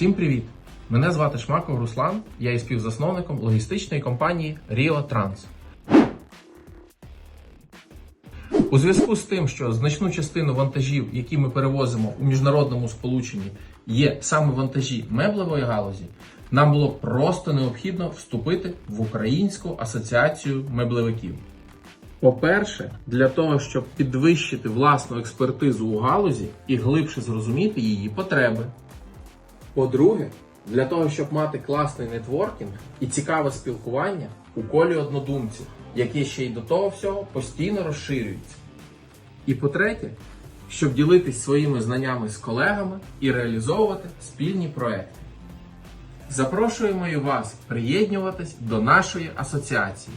Всім привіт! Мене звати Шмаков Руслан, я є співзасновником логістичної компанії Rio Trans. У зв'язку з тим, що значну частину вантажів, які ми перевозимо у міжнародному сполученні, є саме вантажі меблевої галузі, нам було просто необхідно вступити в Українську асоціацію меблевиків. По-перше, для того, щоб підвищити власну експертизу у галузі і глибше зрозуміти її потреби. По-друге, для того, щоб мати класний нетворкінг і цікаве спілкування у колі однодумців, яке ще й до того всього постійно розширюється. І по-третє, щоб ділитись своїми знаннями з колегами і реалізовувати спільні проекти. Запрошуємо і вас приєднуватись до нашої асоціації.